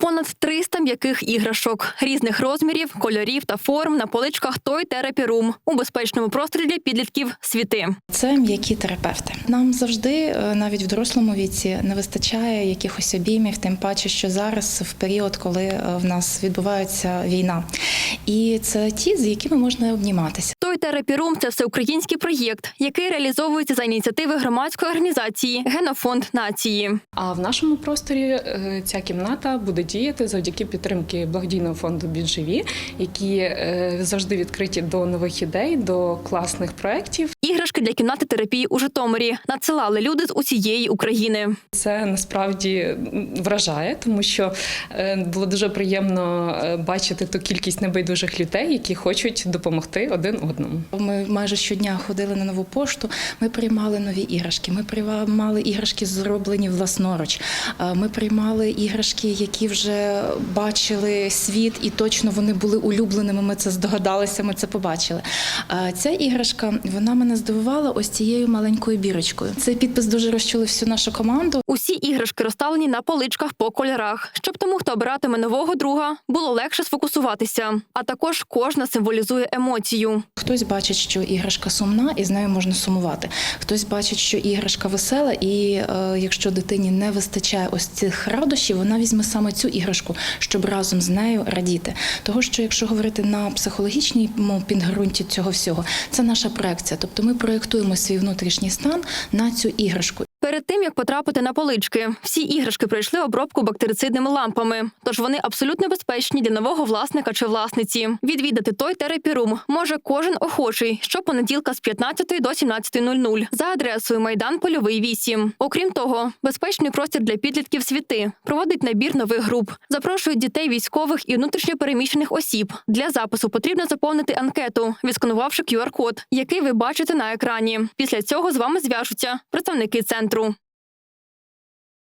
Понад 300 м'яких іграшок різних розмірів, кольорів та форм на поличках Therapy Room у безпечному просторі для підлітків світи. Це м'які терапевти. Нам завжди, е, навіть в дорослому віці, не вистачає якихось обіймів, тим паче, що зараз в період, коли е, в нас відбувається війна. І це ті, з якими можна обніматися. Toy Therapy – це всеукраїнський проєкт, який реалізовується за ініціативи громадської організації Генофонд нації. А в нашому просторі е, ця кімната буде діяти завдяки підтримки благодійного фонду Бідживі, які е, завжди відкриті до нових ідей, до класних проєктів. Іграшки для кімнати терапії у Житомирі надсилали люди з усієї України. Це насправді вражає, тому що е, було дуже приємно е, бачити ту кількість небайдужих людей, які хочуть допомогти один одному. Ми майже щодня ходили на нову пошту. Ми приймали нові іграшки. Ми приймали іграшки, зроблені власноруч. Е, Ми приймали іграшки, які вже бачили світ, і точно вони були улюбленими. Ми це здогадалися, ми це побачили. Ця іграшка вона мене здивувала ось цією маленькою бірочкою. Цей підпис дуже розчули всю нашу команду. Усі іграшки розставлені на поличках по кольорах, щоб тому, хто обиратиме нового друга, було легше сфокусуватися. А також кожна символізує емоцію. Хтось бачить, що іграшка сумна, і з нею можна сумувати. Хтось бачить, що іграшка весела, і е, якщо дитині не вистачає ось цих радощів, вона візьме саме цю іграшку, щоб разом з нею радіти. Того, що якщо говорити на психологічному підґрунті цього всього, це наша проекція. Тобто ми проєктуємо свій внутрішній стан на цю іграшку. Перед тим як потрапити на полички, всі іграшки пройшли обробку бактерицидними лампами, тож вони абсолютно безпечні для нового власника чи власниці. Відвідати той Room може кожен охочий щопонеділка з 15 до 17.00 за адресою Майдан Польовий 8. Окрім того, безпечний простір для підлітків світи проводить набір нових груп, запрошують дітей військових і внутрішньопереміщених осіб. Для запису потрібно заповнити анкету, відсканувавши QR-код, який ви бачите на екрані. Після цього з вами зв'яжуться представники центру.